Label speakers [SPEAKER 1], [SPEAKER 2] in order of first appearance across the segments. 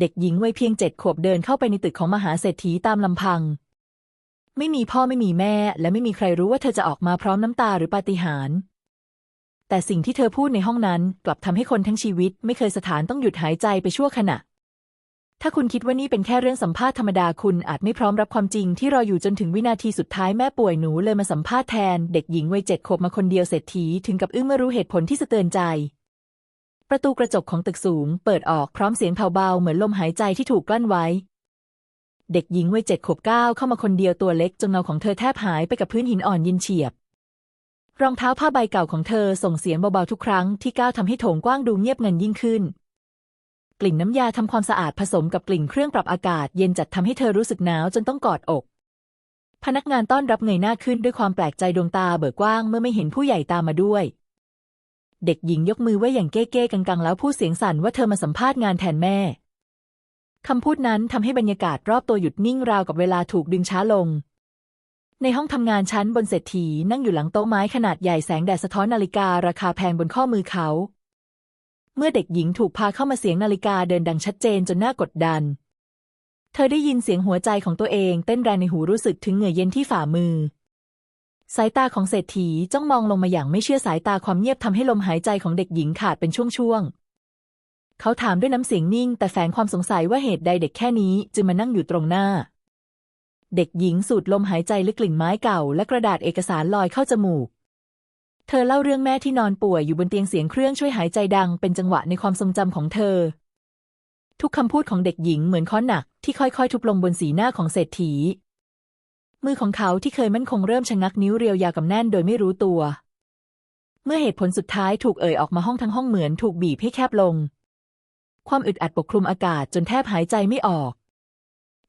[SPEAKER 1] เด็กหญิงวัยเพียงเจ็ดขวบเดินเข้าไปในตึกของมหาเศรษฐีตามลำพัง ไม่มีพ่อไม่มีแม่ และไม่มีใครรู้ว่าเธอจะออกมาพร้อมน้ำตาหรือปาฏิหาริย์แต่สิ่งที่เธอพูดในห้องนั้นกลับทำให้คนทั้งชีวิต ไม่เคยสถานต้องหยุดหายใจไปชั่วขณะ ถ้าคุณคิดว่านี่เป็นแค่เรื่องสัมภาษณ์ธรรมดาคุณอาจไม่พร้อมรับความจริงที่รออยู่จนถึงวินาทีสุดท้ายแม่ป่วยหนูเลยมาสัมภาษณ์แทน เด็กหญิงวัยเจ็ดขวบมาคนเดียวเศรษฐีถึงกับอึ้งเมื่อรู้เหตุผลที่สะเตือนใจ ประตูกระจกของตึกสูง เปิดออกพร้อมเสียงแผ่วเบาเหมือนลมหายใจที่ถูกกลั้นไว้ เด็กหญิงวัยเจ็ดขวบก้าวเข้ามาคนเดียวตัวเล็กจนเงาของเธอแทบหายไปกับพื้นหินอ่อนยินเฉียบ รองเท้าผ้าใบเก่าของเธอส่งเสียงเบาๆทุกครั้งที่ก้าวทำให้โถงกว้างดูเงียบเงันยิ่งขึ้น กลิ่นน้ำยาทำความสะอาดผสมกับกลิ่นเครื่องปรับอากาศเย็นจัดทำให้เธอรู้สึกหนาวจนต้องกอดอก พนักงานต้อนรับเงยหน้าขึ้นด้วยความแปลกใจดวงตาเบิกกว้างเมื่อไม่เห็นผู้ใหญ่ตามมาด้วย เด็กหญิงยกมือไว้อย่างเก้ๆกังๆ แล้วพูดเสียงสั่นว่าเธอมาสัมภาษณ์งานแทนแม่ คำพูดนั้นทำให้บรรยากาศรอบตัวหยุดนิ่งราวกับเวลาถูกดึงช้าลง ในห้องทำงานชั้นบนเศรษฐีนั่งอยู่หลังโต๊ะไม้ขนาดใหญ่แสงแดดสะท้อนนาฬิการาคาแพงบนข้อมือเขา เมื่อเด็กหญิงถูกพาเข้ามาเสียงนาฬิกาเดินดังชัดเจนจนน่ากดดัน เธอได้ยินเสียงหัวใจของตัวเองเต้นแรงในหูรู้สึกถึงเหงื่อเย็นที่ฝ่ามือ สายตาของเศรษฐีจ้องมองลงมาอย่างไม่เชื่อสายตาความเงียบทำให้ลมหายใจของเด็กหญิงขาดเป็นช่วงๆ เขาถามด้วยน้ำเสียงนิ่ง แต่แฝงความสงสัยว่าเหตุใดเด็กแค่นี้จึงมานั่งอยู่ตรงหน้า เด็กหญิงสูดลมหายใจลึกกลิ่นไม้เก่า และกระดาษเอกสารลอยเข้าจมูก เธอเล่าเรื่องแม่ที่นอนป่วยอยู่บนเตียงเสียงเครื่องช่วยหายใจดัง เป็นจังหวะในความทรงจำของเธอ ทุกคำพูดของเด็กหญิงเหมือนค้อนหนักที่ค่อยๆ ทุบลงบนสีหน้าของเศรษฐี มือของเขาที่เคยมั่นคงเริ่มชะงักนิ้วเรียวยาวกับแน่นโดยไม่รู้ตัว เมื่อเหตุผลสุดท้ายถูกเอ่ยออกมาห้องทั้งห้องเหมือนถูกบีบให้แคบลง ความอึดอัดปกคลุมอากาศจนแทบหายใจไม่ออก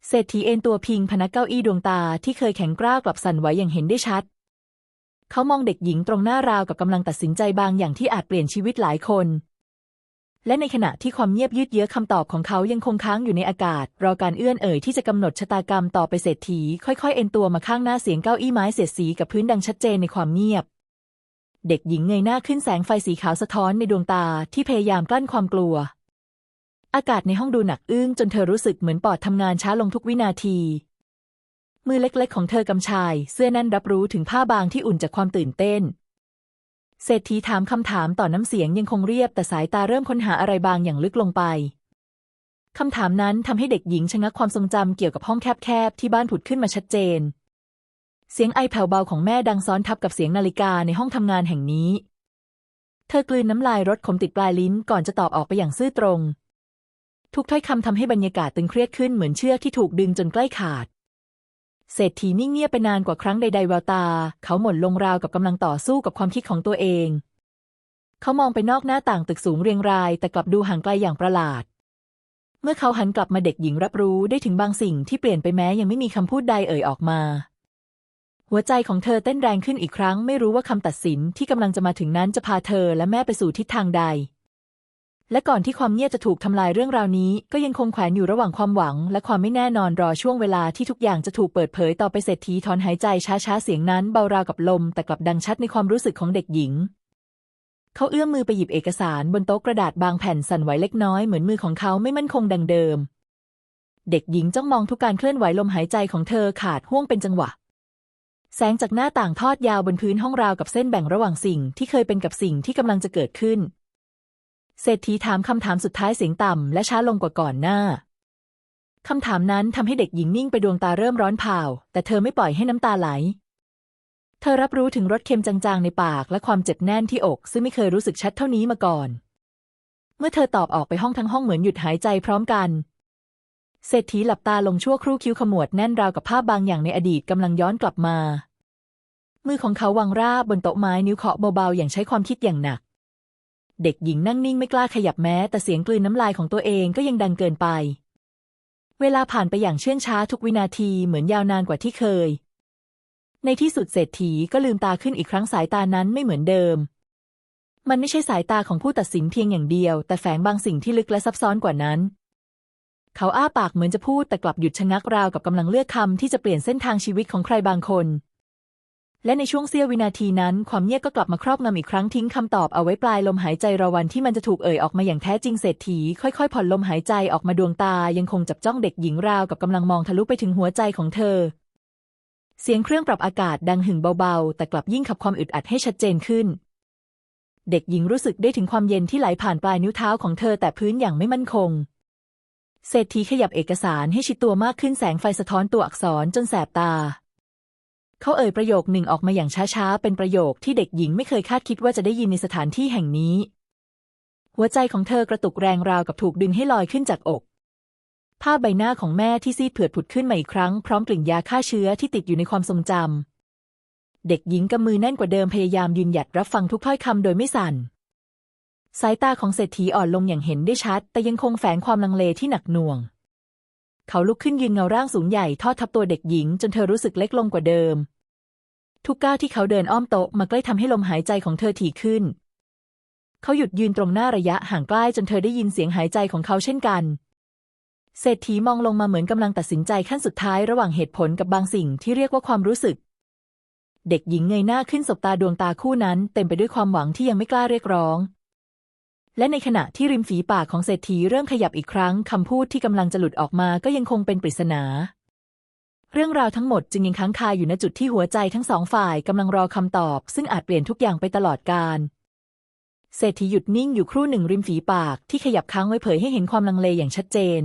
[SPEAKER 1] เศรษฐีเอนตัวพิงพนักเก้าอี้ดวงตาที่เคยแข็งกร้าวกลับสั่นไหวอย่างเห็นได้ชัด เขามองเด็กหญิงตรงหน้าราวกับกำลังตัดสินใจบางอย่างที่อาจเปลี่ยนชีวิตหลายคน และในขณะที่ความเงียบยืดเยื้อคำตอบของเขายังคงค้างอยู่ในอากาศ รอการเอื้อนเอ่ยที่จะกำหนดชะตากรรมต่อไปเศรษฐี ค่อยๆ เอ็นตัวมาข้างหน้าเสียงเก้าอี้ไม้เสียดสีกับพื้นดังชัดเจนในความเงียบ เด็กหญิงเงยหน้าขึ้นแสงไฟสีขาวสะท้อนในดวงตาที่พยายามกลั้นความกลัว อากาศในห้องดูหนักอึ้งจนเธอรู้สึกเหมือนปอดทำงานช้าลงทุกวินาที มือเล็กๆ ของเธอกำชาย เสื้อแน่นรับรู้ถึงผ้าบางที่อุ่นจากความตื่นเต้น เศรษฐีถามคำถามต่อน้ำเสียงยังคงเรียบแต่สายตาเริ่มค้นหาอะไรบางอย่างลึกลงไปคำถามนั้นทำให้เด็กหญิงชะงักความทรงจำเกี่ยวกับห้องแคบๆที่บ้านผุดขึ้นมาชัดเจน เสียงไอแผ่วเบาของแม่ดังซ้อนทับกับเสียงนาฬิกาในห้องทำงานแห่งนี้ เธอกลืนน้ำลายรดขมติดปลายลิ้นก่อนจะตอบออกไปอย่างซื่อตรง ทุกถ้อยคำทำให้บรรยากาศตึงเครียดขึ้นเหมือนเชือกที่ถูกดึงจนใกล้ขาด เศรษฐีนิ่งเงียบไปนานกว่าครั้งใดๆแววตา เขาหม่นลงราวกับกำลังต่อสู้กับความคิดของตัวเอง เขามองไปนอกหน้าต่างตึกสูงเรียงราย แต่กลับดูห่างไกลอย่างประหลาด เมื่อเขาหันกลับมาเด็กหญิงรับรู้ได้ถึงบางสิ่งที่เปลี่ยนไปแม้ยังไม่มีคำพูดใดเอ่ยออกมา หัวใจของเธอเต้นแรงขึ้นอีกครั้ง ไม่รู้ว่าคำตัดสินที่กำลังจะมาถึงนั้นจะพาเธอและแม่ไปสู่ทิศทางใด และก่อนที่ความเงียบจะถูกทำลายเรื่องราวนี้ ก็ยังคงแขวนอยู่ระหว่างความหวัง และความไม่แน่นอนรอช่วงเวลาที่ทุกอย่างจะถูกเปิดเผยต่อไปเศรษฐีถอนหายใจช้าๆเสียงนั้นเบาราวกับลม แต่กลับดังชัดในความรู้สึกของเด็กหญิง เขาเอื้อมมือไปหยิบเอกสารบนโต๊ะกระดาษบางแผ่นสั่นไหวเล็กน้อยเหมือนมือของเขาไม่มั่นคงดังเดิม เด็กหญิงจ้องมองทุกการเคลื่อนไหวลมหายใจของเธอขาดห่วงเป็นจังหวะแสงจากหน้าต่างทอดยาวบนพื้นห้องราวกับเส้นแบ่งระหว่างสิ่งที่เคยเป็นกับสิ่งที่กำลังจะเกิดขึ้น เศรษฐีถามคำถามสุดท้ายเสียงต่ำและช้าลงกว่าก่อนหน้าคำถามนั้นทำให้เด็กหญิงนิ่งไปดวงตาเริ่มร้อนเผาแต่เธอไม่ปล่อยให้น้ำตาไหล เธอรับรู้ถึงรสเค็มจางๆในปากและความเจ็บแน่นที่อก ซึ่งไม่เคยรู้สึกชัดเท่านี้มาก่อน เมื่อเธอตอบออกไปห้องทั้งห้องเหมือนหยุดหายใจพร้อมกัน เศรษฐีหลับตาลงชั่วครู่คิ้วขมวดแน่นราวกับภาพบางอย่างในอดีตกำลังย้อนกลับมา มือของเขาวางราบบนโต๊ะไม้นิ้วเคาะเบาๆอย่างใช้ความคิดอย่างหนัก เด็กหญิงนั่งนิ่งไม่กล้าขยับแม้ แต่เสียงกลืนน้ำลายของตัวเองก็ยังดังเกินไป เวลาผ่านไปอย่างเชื่องช้าทุกวินาทีเหมือนยาวนานกว่าที่เคย ในที่สุดเศรษฐีก็ลืมตาขึ้นอีกครั้งสายตานั้นไม่เหมือนเดิม มันไม่ใช่สายตาของผู้ตัดสินเพียงอย่างเดียว แต่แฝงบางสิ่งที่ลึกและซับซ้อนกว่านั้น เขาอ้าปากเหมือนจะพูดแต่กลับหยุดชะงักราวกับกำลังเลือกคำที่จะเปลี่ยนเส้นทางชีวิตของใครบางคน และในช่วงเสี้ยววินาทีนั้น ความเงียบก็กลับมาครอบงำอีกครั้งทิ้งคำตอบเอาไว้ปลายลมหายใจรอวันที่มันจะถูกเอ่ยออกมาอย่างแท้จริงเศรษฐี ค่อยๆ ผ่อนลมหายใจออกมาดวงตา ยังคงจับจ้องเด็กหญิงราวกับกำลังมองทะลุไปถึงหัวใจของเธอ เสียงเครื่องปรับอากาศดังหึ่งเบาๆ แต่กลับยิ่งขับความอึดอัดให้ชัดเจนขึ้น เด็กหญิงรู้สึกได้ถึงความเย็นที่ไหลผ่านปลายนิ้วเท้าของเธอแต่พื้นอย่างไม่มั่นคงเศรษฐีขยับเอกสารให้ชิดตัวมากขึ้นแสงไฟสะท้อนตัวอักษรจนแสบตา เขาเอ่ยประโยคหนึ่งออกมาอย่างช้าๆ เป็นประโยคที่เด็กหญิงไม่เคยคาดคิดว่าจะได้ยินในสถานที่แห่งนี้ หัวใจของเธอกระตุกแรงราวกับถูกดึงให้ลอยขึ้นจากอก ภาพใบหน้าของแม่ที่ซีดเผือดผุดขึ้นมาอีกครั้ง พร้อมกลิ่นยาฆ่าเชื้อที่ติดอยู่ในความทรงจำ เด็กหญิงกำมือแน่นกว่าเดิมพยายามยืนหยัดรับฟังทุกถ้อยคำโดยไม่สั่น สายตาของเศรษฐีอ่อนลงอย่างเห็นได้ชัด แต่ยังคงแฝงความลังเลที่หนักหน่วง เขาลุกขึ้นยืนเงาร่างสูงใหญ่ทอดทับตัวเด็กหญิง จนเธอรู้สึกเล็กลงกว่าเดิม ทุกก้าวที่เขาเดินอ้อมโต๊ะมาใกล้ทำให้ลมหายใจของเธอถี่ขึ้น เขาหยุดยืนตรงหน้าระยะห่างใกล้จนเธอได้ยินเสียงหายใจของเขาเช่นกัน เศรษฐีมองลงมาเหมือนกำลังตัดสินใจขั้นสุดท้ายระหว่างเหตุผลกับบางสิ่งที่เรียกว่าความรู้สึก เด็กหญิงเงยหน้าขึ้นสบตาดวงตาคู่นั้น เต็มไปด้วยความหวังที่ยังไม่กล้าเรียกร้อง และในขณะที่ริมฝีปากของเศรษฐีเริ่มขยับอีกครั้งคำพูดที่กำลังจะหลุดออกมาก็ยังคงเป็นปริศนา เรื่องราวทั้งหมดจึงยังค้างคาอยู่ณจุดที่หัวใจทั้งสองฝ่ายกำลังรอคำตอบ ซึ่งอาจเปลี่ยนทุกอย่างไปตลอดกาลเศรษฐีหยุดนิ่งอยู่ครู่หนึ่งริมฝีปากที่ขยับค้างไว้เผยให้เห็นความลังเลอย่างชัดเจน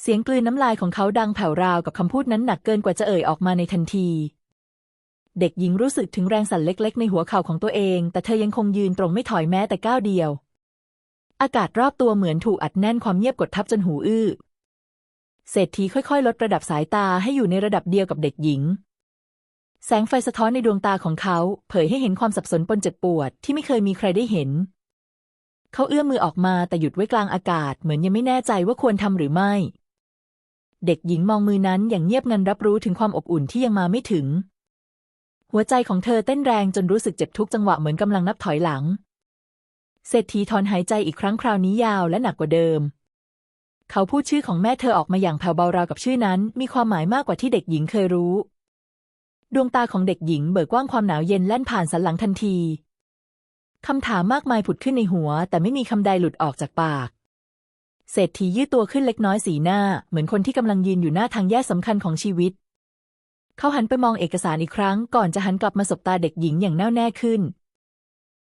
[SPEAKER 1] เสียงกลืนน้ำลายของเขาดังแผ่วราวกับคำพูดนั้นหนักเกินกว่าจะเอ่ยออกมาในทันที เด็กหญิงรู้สึกถึงแรงสั่นเล็ก ๆ ในหัวเข่าของตัวเอง แต่เธอยังคงยืนตรงไม่ถอยแม้แต่ก้าวเดียว อากาศรอบตัวเหมือนถูกอัดแน่นความเงียบกดทับจนหูอื้อ เศรษฐีค่อยๆ ลดระดับสายตาให้อยู่ในระดับเดียวกับเด็กหญิง แสงไฟสะท้อนในดวงตาของเขา เผยให้เห็นความสับสนปนเจ็บปวดที่ไม่เคยมีใครได้เห็น เขาเอื้อมมือออกมาแต่หยุดไว้กลางอากาศเหมือนยังไม่แน่ใจว่าควรทำหรือไม่ เด็กหญิงมองมือนั้นอย่างเงียบงันรับรู้ถึงความอบอุ่นที่ยังมาไม่ถึง หัวใจของเธอเต้นแรงจนรู้สึกเจ็บทุกจังหวะเหมือนกำลังนับถอยหลัง เศรษฐีถอนหายใจอีกครั้งคราวนี้ยาวและหนักกว่าเดิม เขาพูดชื่อของแม่เธอออกมาอย่างแผ่วเบาราวกับชื่อนั้น มีความหมายมากกว่าที่เด็กหญิงเคยรู้ ดวงตาของเด็กหญิงเบิกกว้างความหนาวเย็นแล่นผ่านสันหลังทันทีคำถามมากมายผุดขึ้นในหัว แต่ไม่มีคำใดหลุดออกจากปาก เศรษฐียืดตัวขึ้นเล็กน้อยสีหน้า เหมือนคนที่กำลังยืนอยู่หน้าทางแยกสำคัญของชีวิต เขาหันไปมองเอกสารอีกครั้ง ก่อนจะหันกลับมาสบตาเด็กหญิงอย่างแน่วแน่ขึ้น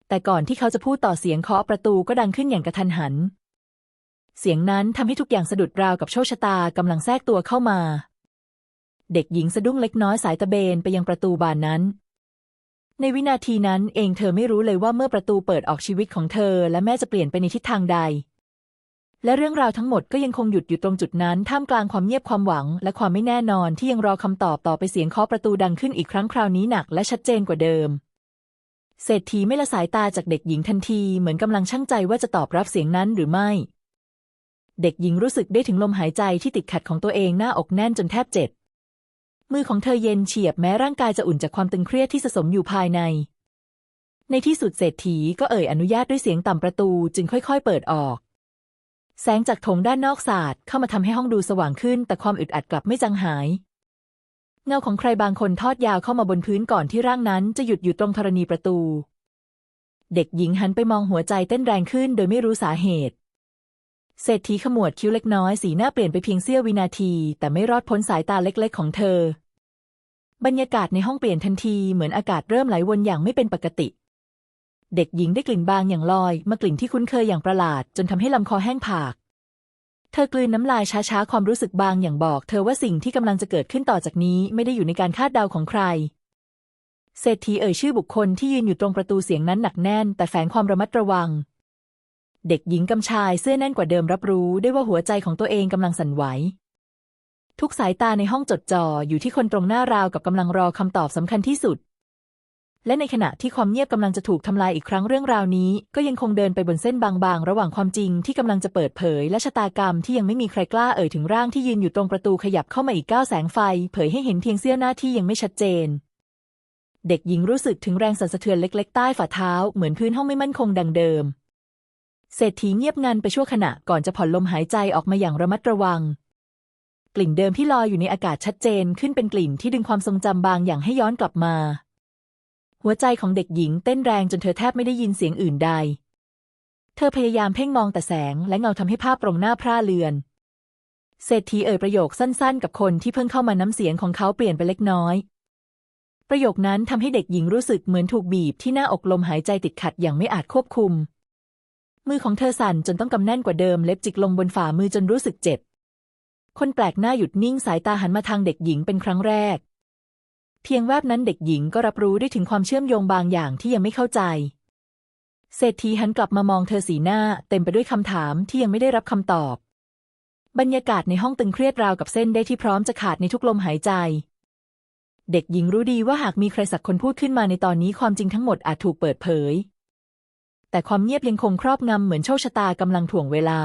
[SPEAKER 1] แต่ก่อนที่เขาจะพูดต่อเสียงเคาะประตูก็ดังขึ้นอย่างกระทันหัน เสียงนั้นทำให้ทุกอย่างสะดุดราวกับโชคชะตากำลังแทรกตัวเข้ามา เด็กหญิงสะดุ้งเล็กน้อยสายตะเบนไปยังประตูบานนั้น ในวินาทีนั้นเองเธอไม่รู้เลยว่าเมื่อประตูเปิดออกชีวิตของเธอ และแม่จะเปลี่ยนไปในทิศทางใด และเรื่องราวทั้งหมดก็ยังคงหยุดอยู่ตรงจุดนั้นท่ามกลางความเงียบความหวัง และความไม่แน่นอนที่ยังรอคำตอบต่อไปเสียงเคาะประตูดังขึ้นอีกครั้งคราวนี้หนักและชัดเจนกว่าเดิม เศรษฐีไม่ละสายตาจากเด็กหญิงทันทีเหมือนกำลังชั่งใจว่าจะตอบรับเสียงนั้นหรือไม่ เด็กหญิงรู้สึกได้ถึงลมหายใจที่ติดขัดของตัวเองหน้าอกแน่นจนแทบเจ็บ มือของเธอเย็นเฉียบแม้ร่างกายจะอุ่นจากความตึงเครียดที่สะสมอยู่ภายใน ในที่สุดเศรษฐีก็เอ่ยอนุญาตด้วยเสียงต่ำประตูจึงค่อยๆ เปิดออก แสงจากโถงด้านนอกสาดเข้ามาทำให้ห้องดูสว่างขึ้น แต่ความอึดอัดกลับไม่จางหาย เงาของใครบางคนทอดยาวเข้ามาบนพื้นก่อนที่ร่างนั้นจะหยุดอยู่ตรงธรณีประตู เด็กหญิงหันไปมองหัวใจเต้นแรงขึ้นโดยไม่รู้สาเหตุ เศรษฐีขมวดคิ้วเล็กน้อยสีหน้าเปลี่ยนไปเพียงเสี้ยววินาที แต่ไม่รอดพ้นสายตาเล็กๆ ของเธอ บรรยากาศในห้องเปลี่ยนทันทีเหมือนอากาศเริ่มไหลวนอย่างไม่เป็นปกติ เด็กหญิงได้กลิ่นบางอย่างลอย มากลิ่นที่คุ้นเคยอย่างประหลาด จนทำให้ลำคอแห้งผาก เธอกลืนน้ำลายช้าๆ ความรู้สึกบางอย่างบอกเธอว่าสิ่งที่กำลังจะเกิดขึ้นต่อจากนี้ไม่ได้อยู่ในการคาดเดาของใคร เศรษฐีเอ่ยชื่อบุคคลที่ยืนอยู่ตรงประตูเสียงนั้นหนักแน่น แต่แฝงความระมัดระวัง เด็กหญิงกำชายเสื้อแน่นกว่าเดิมรับรู้ได้ว่าหัวใจของตัวเองกำลังสั่นไหว ทุกสายตาในห้องจดจ่ออยู่ที่คนตรงหน้าราวกับกำลังรอคำตอบสำคัญที่สุด และในขณะที่ความเงียบกำลังจะถูกทำลายอีกครั้งเรื่องราวนี้ ก็ยังคงเดินไปบนเส้นบางๆ ระหว่างความจริงที่กำลังจะเปิดเผย และชะตากรรมที่ยังไม่มีใครกล้าเอ่ยถึงร่างที่ยืนอยู่ตรงประตูขยับเข้ามาอีกก้าวแสงไฟ เผยให้เห็นเพียงเสี้ยวหน้าที่ยังไม่ชัดเจน เด็กหญิงรู้สึกถึงแรงสั่นสะเทือนเล็ก ๆ ใต้ฝ่าเท้าเหมือนพื้นห้องไม่มั่นคงดังเดิม เศรษฐีเงียบงันไปชั่วขณะก่อนจะผ่อนลมหายใจออกมาอย่างระมัดระวังกลิ่นเดิมที่ลอยอยู่ในอากาศชัดเจนขึ้นเป็นกลิ่นที่ดึงความทรงจำบางอย่างให้ย้อนกลับมา หัวใจของเด็กหญิงเต้นแรงจนเธอแทบไม่ได้ยินเสียงอื่นใด เธอพยายามเพ่งมองแต่แสงและเงาทำให้ภาพตรงหน้าพร่าเลือน เศรษฐีเอ่ยประโยคสั้นๆ กับคนที่เพิ่งเข้ามาน้ำเสียงของเขาเปลี่ยนไปเล็กน้อย ประโยคนั้นทำให้เด็กหญิงรู้สึกเหมือนถูกบีบที่หน้าอกลมหายใจติดขัดอย่างไม่อาจควบคุม มือของเธอสั่นจนต้องกำแน่นกว่าเดิมเล็บจิกลงบนฝ่ามือจนรู้สึกเจ็บ คนแปลกหน้าหยุดนิ่งสายตาหันมาทางเด็กหญิงเป็นครั้งแรก เพียงแวบนั้นเด็กหญิงก็รับรู้ได้ถึงความเชื่อมโยงบางอย่างที่ยังไม่เข้าใจ เศรษฐีหันกลับมามองเธอสีหน้าเต็มไปด้วยคำถามที่ยังไม่ได้รับคำตอบ บรรยากาศในห้องตึงเครียดราวกับเส้นได้ที่พร้อมจะขาดในทุกลมหายใจ เด็กหญิงรู้ดีว่าหากมีใครสักคนพูดขึ้นมาในตอนนี้ความจริงทั้งหมดอาจถูกเปิดเผย แต่ความเงียบยังคงครอบงำเหมือนโชคชะตากำลังถ่วงเวลา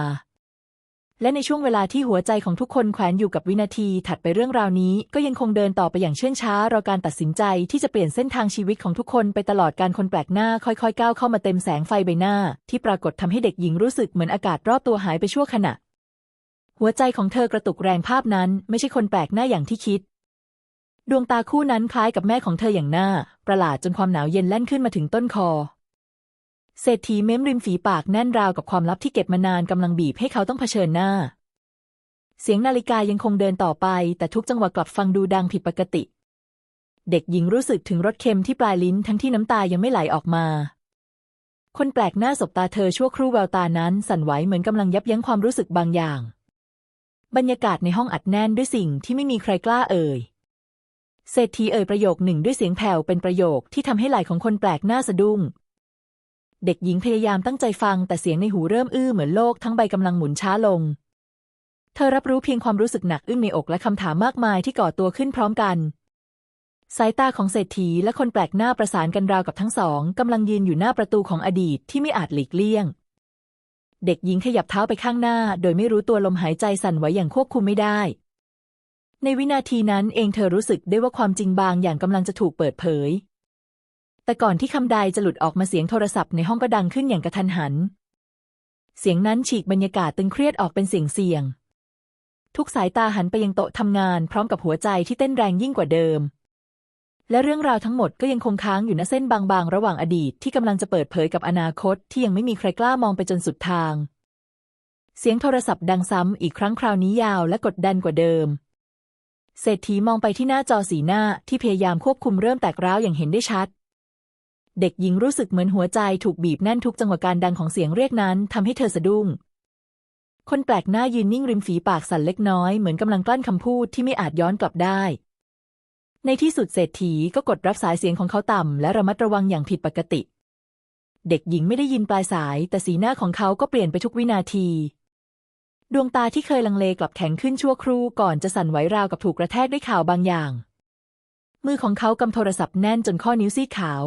[SPEAKER 1] และในช่วงเวลาที่หัวใจของทุกคนแขวนอยู่กับวินาทีถัดไปเรื่องราวนี้ ก็ยังคงเดินต่อไปอย่างเชื่องช้ารอการตัดสินใจที่จะเปลี่ยนเส้นทางชีวิตของทุกคนไปตลอดการคนแปลกหน้าค่อยๆ ก้าวเข้ามาเต็มแสงไฟใบหน้า ที่ปรากฏทำให้เด็กหญิงรู้สึกเหมือนอากาศรอบตัวหายไปชั่วขณะ หัวใจของเธอกระตุกแรงภาพนั้นไม่ใช่คนแปลกหน้าอย่างที่คิด ดวงตาคู่นั้นคล้ายกับแม่ของเธออย่างหน้า ประหลาดจนความหนาวเย็นแล่นขึ้นมาถึงต้นคอ เศรษฐีเม้มริมฝีปากแน่นราวกับความลับที่เก็บมานานกำลังบีบให้เขาต้องเผชิญหน้า เสียงนาฬิกายังคงเดินต่อไป แต่ทุกจังหวะกลับฟังดูดังผิดปกติ เด็กหญิงรู้สึกถึงรสเค็มที่ปลายลิ้นทั้งที่น้ำตายังไม่ไหลออกมา คนแปลกหน้าสบตาเธอชั่วครู่แววตานั้นสั่นไหวเหมือนกำลังยับยั้งความรู้สึกบางอย่าง บรรยากาศในห้องอัดแน่นด้วยสิ่งที่ไม่มีใครกล้าเอ่ยเศรษฐีเอ่ยประโยคหนึ่งด้วยเสียงแผ่วเป็นประโยคที่ทำให้ไหล่ของคนแปลกหน้าสะดุ้ง เด็กหญิงพยายามตั้งใจฟังแต่เสียงในหูเริ่มอื้อเหมือนโลกทั้งใบกำลังหมุนช้าลง เธอรับรู้เพียงความรู้สึกหนักอึ้งในอกและคำถามมากมายที่ก่อตัวขึ้นพร้อมกัน สายตาของเศรษฐีและคนแปลกหน้าประสานกันราวกับทั้งสองกำลังยืนอยู่หน้าประตูของอดีตที่ไม่อาจหลีกเลี่ยง เด็กหญิงขยับเท้าไปข้างหน้า โดยไม่รู้ตัวลมหายใจสั่นไหวอย่างควบคุมไม่ได้ ในวินาทีนั้นเองเธอรู้สึกได้ว่าความจริงบางอย่างกำลังจะถูกเปิดเผย แต่ก่อนที่คำใดจะหลุดออกมาเสียงโทรศัพท์ในห้องก็ดังขึ้นอย่างกระทันหัน เสียงนั้นฉีกบรรยากาศตึงเครียดออกเป็นเสียงเสียง ทุกสายตาหันไปยังโต๊ะทำงานพร้อมกับหัวใจที่เต้นแรงยิ่งกว่าเดิม และเรื่องราวทั้งหมดก็ยังคงค้างอยู่ณเส้นบางๆ ระหว่างอดีตที่กำลังจะเปิดเผยกับอนาคตที่ยังไม่มีใครกล้ามองไปจนสุดทาง เสียงโทรศัพท์ดังซ้ำอีกครั้งคราวนี้ยาวและกดดันกว่าเดิมเศรษฐีมองไปที่หน้าจอสีหน้าที่พยายามควบคุมเริ่มแตกร้าวอย่างเห็นได้ชัด เด็กหญิงรู้สึกเหมือนหัวใจถูกบีบแน่นทุกจังหวะการดังของเสียงเรียกนั้นทำให้เธอสะดุ้ง คนแปลกหน้ายืนนิ่งริมฝีปากสั่นเล็กน้อยเหมือนกำลังกลั้นคำพูดที่ไม่อาจย้อนกลับได้ ในที่สุดเศรษฐีก็กดรับสายเสียงของเขาต่ำและระมัดระวังอย่างผิดปกติ เด็กหญิงไม่ได้ยินปลายสาย แต่สีหน้าของเขาก็เปลี่ยนไปทุกวินาที ดวงตาที่เคยลังเลกลับแข็งขึ้นชั่วครู่ก่อนจะสั่นไหวราวกับถูกกระแทกด้วยข่าวบางอย่าง มือของเขากำโทรศัพท์แน่นจนข้อนิ้วซีดขาว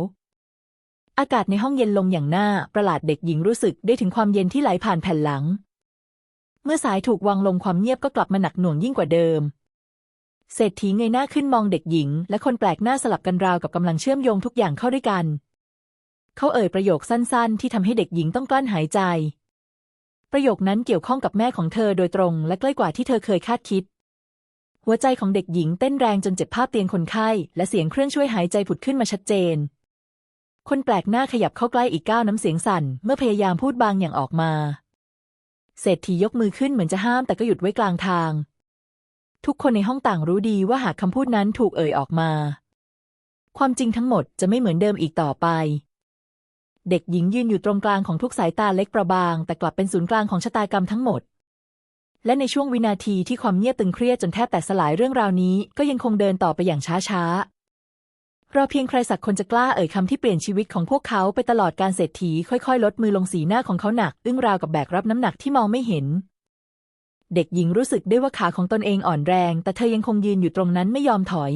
[SPEAKER 1] อากาศในห้องเย็นลงอย่างน่าประหลาดเด็กหญิงรู้สึกได้ถึงความเย็นที่ไหลผ่านแผ่นหลัง เมื่อสายถูกวางลงความเงียบก็กลับมาหนักหน่วงยิ่งกว่าเดิม เศรษฐีเงยหน้าขึ้นมองเด็กหญิง และคนแปลกหน้าสลับกันราวกับกำลังเชื่อมโยงทุกอย่างเข้าด้วยกัน เขาเอ่ยประโยคสั้นๆ ที่ทำให้เด็กหญิงต้องกลั้นหายใจ ประโยคนั้นเกี่ยวข้องกับแม่ของเธอโดยตรงและใกล้กว่าที่เธอเคยคาดคิดหัวใจของเด็กหญิงเต้นแรงจนเจ็บภาพเตียงคนไข้ และเสียงเครื่องช่วยหายใจผุดขึ้นมาชัดเจน คนแปลกหน้าขยับเข้าใกล้อีกก้าวน้ำเสียงสั่น เมื่อพยายามพูดบางอย่างออกมา เศรษฐียกมือขึ้นเหมือนจะห้ามแต่ก็หยุดไว้กลางทาง ทุกคนในห้องต่างรู้ดีว่าหากคำพูดนั้นถูกเอ่ยออกมา ความจริงทั้งหมดจะไม่เหมือนเดิมอีกต่อไป เด็กหญิงยืนอยู่ตรงกลางของทุกสายตาเล็กประบาง แต่กลับเป็นศูนย์กลางของชะตากรรมทั้งหมด และในช่วงวินาทีที่ความเงียบตึงเครียดจนแทบแตกสลายเรื่องราวนี้ ก็ยังคงเดินต่อไปอย่างช้าๆ รอเพียงใครสักคนจะกล้าเอ่ยคำที่เปลี่ยนชีวิตของพวกเขาไปตลอดการเศรษฐีค่อยๆ ลดมือลงสีหน้าของเขาหนัก อึ้งราวกับแบกรับน้ำหนักที่มองไม่เห็น เด็กหญิงรู้สึกได้ว่าขาของตนเองอ่อนแรง แต่เธอยังคงยืนอยู่ตรงนั้นไม่ยอมถอย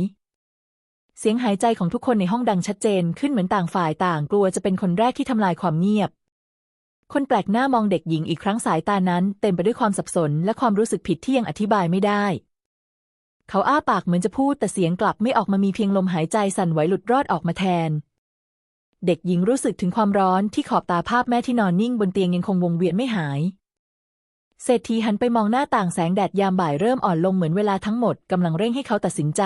[SPEAKER 1] เสียงหายใจของทุกคนในห้องดังชัดเจนขึ้นเหมือนต่างฝ่ายต่างกลัวจะเป็นคนแรกที่ทำลายความเงียบ คนแปลกหน้ามองเด็กหญิงอีกครั้งสายตานั้น เต็มไปด้วยความสับสนและความรู้สึกผิดที่ยังอธิบายไม่ได้ เขาอ้าปากเหมือนจะพูดแต่เสียงกลับไม่ออกมามีเพียงลมหายใจสั่นไหวหลุดรอดออกมาแทน เด็กหญิงรู้สึกถึงความร้อนที่ขอบตาภาพแม่ที่นอนนิ่งบนเตียงยังคงวงเวียนไม่หายเศรษฐีหันไปมองหน้าต่างแสงแดดยามบ่ายเริ่มอ่อนลงเหมือนเวลาทั้งหมดกำลังเร่งให้เขาตัดสินใจ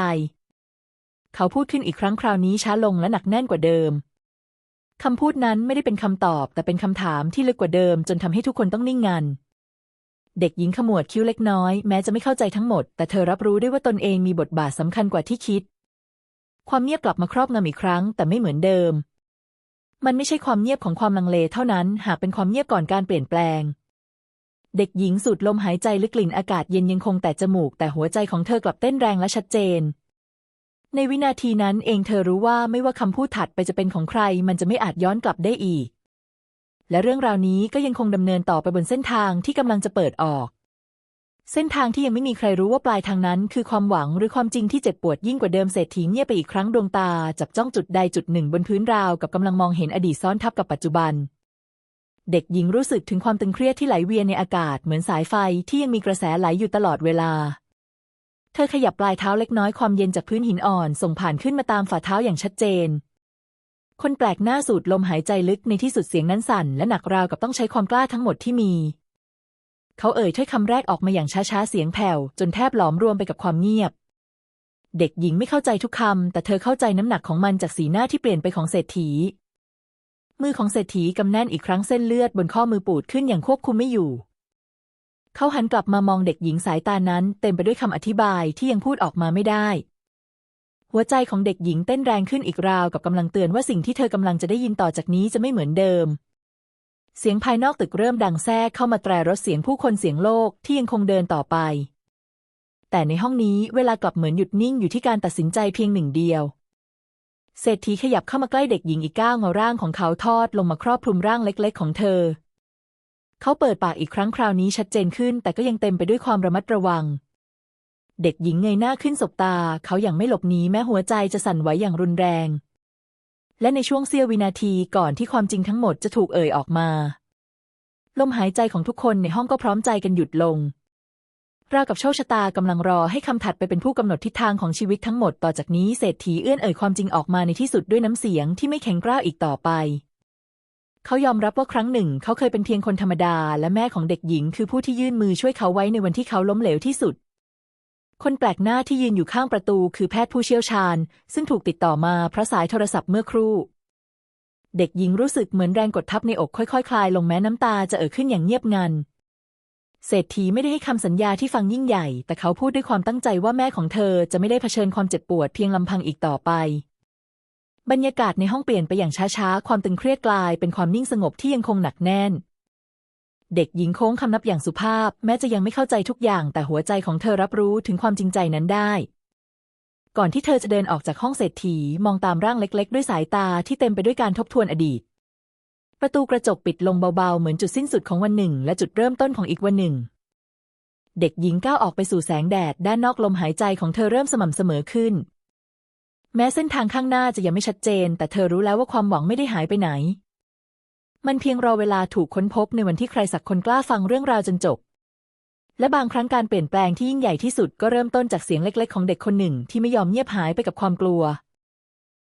[SPEAKER 1] เขาพูดขึ้นอีกครั้งคราวนี้ช้าลงและหนักแน่นกว่าเดิมคำพูดนั้นไม่ได้เป็นคำตอบแต่เป็นคำถามที่ลึกกว่าเดิมจนทำให้ทุกคนต้องนิ่งงัน เด็กหญิงขมวดคิ้วเล็กน้อย แม้จะไม่เข้าใจทั้งหมด แต่เธอรับรู้ได้ว่าตนเองมีบทบาทสำคัญกว่าที่คิด ความเงียบกลับมาครอบงำอีกครั้ง แต่ไม่เหมือนเดิม มันไม่ใช่ความเงียบของความลังเลเท่านั้น หากเป็นความเงียบก่อนการเปลี่ยนแปลง เด็กหญิงสูดลมหายใจลึกกลิ่นอากาศเย็นยังคงแต่จมูก แต่หัวใจของเธอกลับเต้นแรงและชัดเจน ในวินาทีนั้นเองเธอรู้ว่าไม่ว่าคำพูดถัดไปจะเป็นของใคร มันจะไม่อาจย้อนกลับได้อีก และเรื่องราวนี้ก็ยังคงดำเนินต่อไปบนเส้นทางที่กำลังจะเปิดออก เส้นทางที่ยังไม่มีใครรู้ว่าปลายทางนั้น คือความหวังหรือความจริงที่เจ็บปวดยิ่งกว่าเดิมเศรษฐีเงียบไปอีกครั้งดวงตา จับจ้องจุดใดจุดหนึ่งบนพื้นราวกับกำลังมองเห็นอดีตซ้อนทับกับปัจจุบัน เด็กหญิงรู้สึกถึงความตึงเครียดที่ไหลเวียนในอากาศเหมือนสายไฟที่ยังมีกระแสไหลอยู่ตลอดเวลาเธอขยับปลายเท้าเล็กน้อยความเย็นจากพื้นหินอ่อน ส่งผ่านขึ้นมาตามฝ่าเท้าอย่างชัดเจน คนแปลกหน้าสูดลมหายใจลึกในที่สุดเสียงนั้นสั่น และหนักราวกับต้องใช้ความกล้าทั้งหมดที่มี เขาเอ่ยถ้อยคำแรกออกมาอย่างช้าๆเสียงแผ่วจนแทบหลอมรวมไปกับความเงียบ เด็กหญิงไม่เข้าใจทุกคำแต่เธอเข้าใจน้ำหนักของมันจากสีหน้าที่เปลี่ยนไปของเศรษฐี มือของเศรษฐีกำแน่นอีกครั้งเส้นเลือดบนข้อมือปูดขึ้นอย่างควบคุมไม่อยู่ เขาหันกลับมามองเด็กหญิงสายตานั้น เต็มไปด้วยคำอธิบายที่ยังพูดออกมาไม่ได้ หัวใจของเด็กหญิงเต้นแรงขึ้นอีกราวกับกำลังเตือนว่าสิ่งที่เธอกำลังจะได้ยินต่อจากนี้จะไม่เหมือนเดิม เสียงภายนอกตึกเริ่มดังแทรกเข้ามาแตรรถเสียงผู้คนเสียงโลกที่ยังคงเดินต่อไป แต่ในห้องนี้เวลากลับเหมือนหยุดนิ่งอยู่ที่การตัดสินใจเพียงหนึ่งเดียวเศรษฐีขยับเข้ามาใกล้เด็กหญิงอีกก้าวเงาร่างของเขาทอดลงมาครอบคลุมร่างเล็ก ๆ ของเธอ เขาเปิดปากอีกครั้งคราวนี้ชัดเจนขึ้น แต่ก็ยังเต็มไปด้วยความระมัดระวัง เด็กหญิงเงยหน้าขึ้นสบตา เขาอย่างไม่หลบหนีแม้หัวใจจะสั่นไหวอย่างรุนแรง และในช่วงเสี้ยววินาทีก่อนที่ความจริงทั้งหมดจะถูกเอ่ยออกมา ลมหายใจของทุกคนในห้องก็พร้อมใจกันหยุดลงราวกับโชคชะตากำลังรอให้คำถัดไปเป็นผู้กำหนดทิศทางของชีวิตทั้งหมดต่อจากนี้เศรษฐีเอื้อนเอ่ยความจริงออกมาในที่สุดด้วยน้ำเสียงที่ไม่แข็งกร้าวอีกต่อไป เขายอมรับว่าครั้งหนึ่ง เขาเคยเป็นเพียงคนธรรมดา และแม่ของเด็กหญิง คือผู้ที่ยื่นมือช่วยเขาไว้ในวันที่เขาล้มเหลวที่สุด คนแปลกหน้าที่ยืนอยู่ข้างประตูคือแพทย์ผู้เชี่ยวชาญ ซึ่งถูกติดต่อมาเพราะสายโทรศัพท์เมื่อครู่ เด็กหญิงรู้สึกเหมือนแรงกดทับในอกค่อยๆคลายลงแม้น้ำตาจะเอ่อขึ้นอย่างเงียบงัน เศรษฐีไม่ได้ให้คำสัญญาที่ฟังยิ่งใหญ่ แต่เขาพูดด้วยความตั้งใจว่าแม่ของเธอจะไม่ได้เผชิญความเจ็บปวดเพียงลำพังอีกต่อไป บรรยากาศในห้องเปลี่ยนไปอย่างช้าๆ ความตึงเครียดกลายเป็นความนิ่งสงบที่ยังคงหนักแน่น เด็กหญิงโค้งคำนับอย่างสุภาพ แม้จะยังไม่เข้าใจทุกอย่าง แต่หัวใจของเธอรับรู้ถึงความจริงใจนั้นได้ ก่อนที่เธอจะเดินออกจากห้องเศรษฐีมองตามร่างเล็ก ๆ ด้วยสายตาที่เต็มไปด้วยการทบทวนอดีต ประตูกระจกปิดลงเบาๆ เหมือนจุดสิ้นสุดของวันหนึ่ง และจุดเริ่มต้นของอีกวันหนึ่ง เด็กหญิงก้าวออกไปสู่แสงแดด ด้านนอกลมหายใจของเธอเริ่มสม่ำเสมอขึ้น แม้เส้นทางข้างหน้าจะยังไม่ชัดเจน แต่เธอรู้แล้วว่าความหวังไม่ได้หายไปไหน มันเพียงรอเวลาถูกค้นพบในวันที่ใครสักคนกล้าฟังเรื่องราวจนจบ และบางครั้งการเปลี่ยนแปลงที่ยิ่งใหญ่ที่สุดก็เริ่มต้นจากเสียงเล็ก ๆ ของเด็กคนหนึ่งที่ไม่ยอมเงียบหายไปกับความกลัว